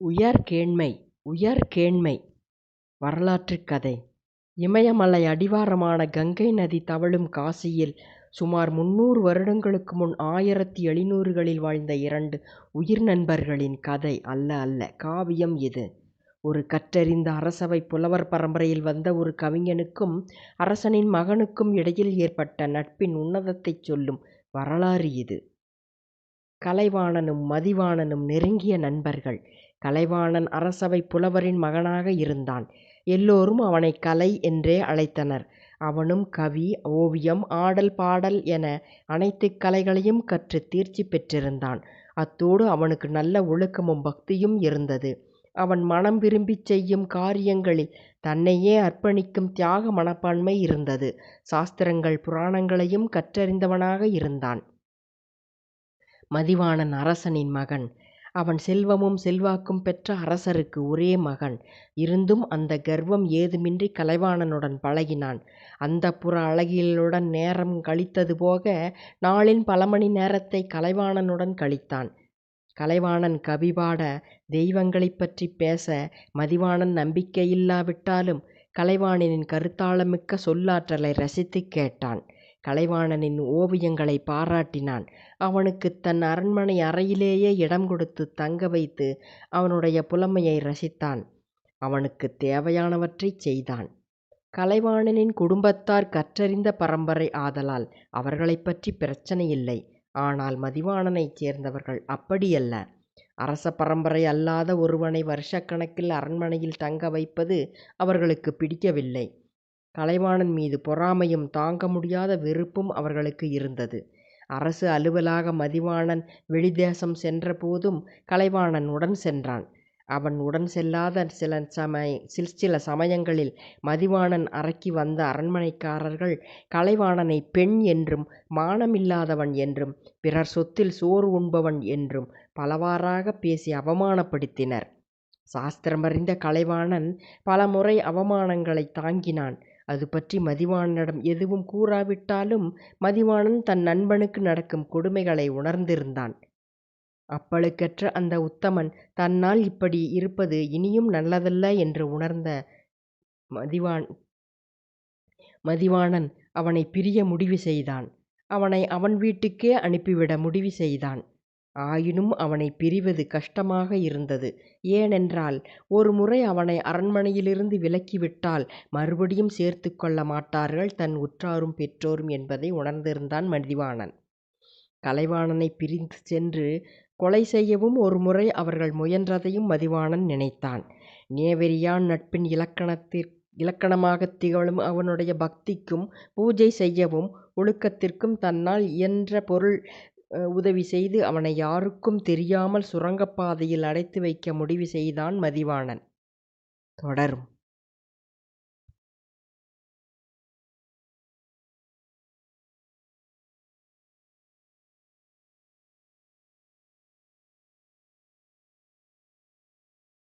உயர்கேண்மை உயர்கேண்மை வரலாற்றுக் கதை இமயமலை அடிவாரமான கங்கை நதி தவழும் காசியில் சுமார் முந்நூறு வருடங்களுக்கு முன் ஆயிரத்தி எழுநூறுகளில் வாழ்ந்த இரண்டு உயிர் நண்பர்களின் கதை அல்ல அல்ல காவியம் இது. ஒரு கற்றறிந்த அரசவைப் புலவர் பரம்பரையில் வந்த ஒரு கவிஞனுக்கும் அரசனின் மகனுக்கும் இடையில் ஏற்பட்ட நட்பின் உன்னதத்தைச் சொல்லும் வரலாறு இது. கலைவாணனும் மதிவாணனும் நெருங்கிய நண்பர்கள். கலைவாணன் அரசவைப் புலவரின் மகனாக இருந்தான். எல்லோரும் அவனைக் கலை என்றே அழைத்தனர். அவனும் கவி, ஓவியம், ஆடல், பாடல் என அனைத்துக் கலைகளையும் கற்றுத் தேர்ச்சி பெற்றிருந்தான். அத்தோடு அவனுக்கு நல்ல ஒழுக்கமும் பக்தியும் இருந்தது. அவன் மனம் விரும்பிச் செய்யும் காரியங்களில் தன்னையே அர்ப்பணிக்கும் தியாக மனப்பான்மை இருந்தது. சாஸ்திரங்கள் புராணங்களையும் கற்றறிந்தவனாக இருந்தான். மதிவாணன் அரசனின் மகன். அவன் செல்வமும் செல்வாக்கும் பெற்ற அரசருக்கு ஒரே மகன். இருந்தும் அந்த கர்வம் ஏதுமின்றி கலைவாணனுடன் பழகினான். அந்தப்புர அழகியலுடன் நேரம் கழித்தது போக நாளின் பல மணி நேரத்தைக் கலைவாணனுடன் கழித்தான். கலைவாணன் கவி பாட, தெய்வங்களைப் பற்றிப் பேச மதிவாணன் நம்பிக்கையில்லாவிட்டாலும் கலைவாணனின் கருத்தாழமிக்க சொல்லாற்றலை ரசித்துக் கேட்டான். கலைவாணனின் ஓவியங்களை பாராட்டினான். அவனுக்குத் தன் அரண்மனை அறையிலேயே இடம் கொடுத்து தங்க வைத்து அவனுடைய புலமையை ரசித்தான். அவனுக்குத் தேவையானவற்றைச் செய்தான். கலைவாணனின் குடும்பத்தார் கற்றறிந்த பரம்பரை ஆதலால் அவர்களைப் பிரச்சனை இல்லை ஆனால் மதிவாணனைச் சேர்ந்தவர்கள் அப்படியல்ல. அரச பரம்பரை அல்லாத ஒருவனை வருஷக்கணக்கில் அரண்மனையில் தங்க வைப்பது அவர்களுக்குப் பிடிக்கவில்லை. கலைவாணன் மீது பொறாமையும் தாங்க முடியாத வெறுப்பும் அவர்களுக்கு இருந்தது. அரசு அலுவலாக மதிவாணன் வெளிதேசம் சென்ற போதும் கலைவாணன் உடன் சென்றான். அவன் உடன் செல்லாத சில சமயங்களில் மதிவாணன் அறைக்கு வந்த அரண்மனைக்காரர்கள் கலைவாணனைப் பெண் என்றும் மானமில்லாதவன் என்றும் பிறர் சொத்தில் சோறு உண்பவன் என்றும் பலவாறாகப் பேசி அவமானப்படுத்தினர். சாஸ்திரமறிந்த கலைவாணன் பலமுறை அவமானங்களைத் தாங்கினான். அது பற்றி மதிவாணனிடம் எதுவும் கூறாவிட்டாலும் மதிவாணன் தன் நண்பனுக்கு நடக்கும் கொடுமைகளை உணர்ந்திருந்தான். அப்பழுக்கற்ற அந்த உத்தமன் தன்னால் இப்படி இருப்பது இனியும் நல்லதல்ல என்று உணர்ந்த மதிவான் மதிவாணன் அவனை பிரிய முடிவு செய்தான். அவனை அவன் வீட்டுக்கே அனுப்பிவிட முடிவு செய்தான். ஆயினும் அவனைப் பிரிவது கஷ்டமாக இருந்தது. ஏனென்றால் ஒருமுறை அவனை அரண்மனையிலிருந்து விலக்கிவிட்டால் மறுபடியும் சேர்த்துக் கொள்ள மாட்டார்கள் தன் உற்றாரும் பெற்றோரும் என்பதை உணர்ந்திருந்தான் மதிவாணன். கலைவாணனைப் பிரிந்து சென்று கொலை செய்யவும் ஒருமுறை அவர்கள் முயன்றதையும் மதிவாணன் நினைத்தான். நேவெரியான் நட்பின் இலக்கணமாகத் திகழும் அவனுடைய பக்திக்கும் பூஜை செய்யவும் ஒழுக்கத்திற்கும் தன்னால் இயன்ற பொருள் உதவி செய்து அவனை யாருக்கும் தெரியாமல் சுரங்கப்பாதையில் அடைத்து வைக்க முடிவு செய்தான் மதிவாணன். தொடரும்.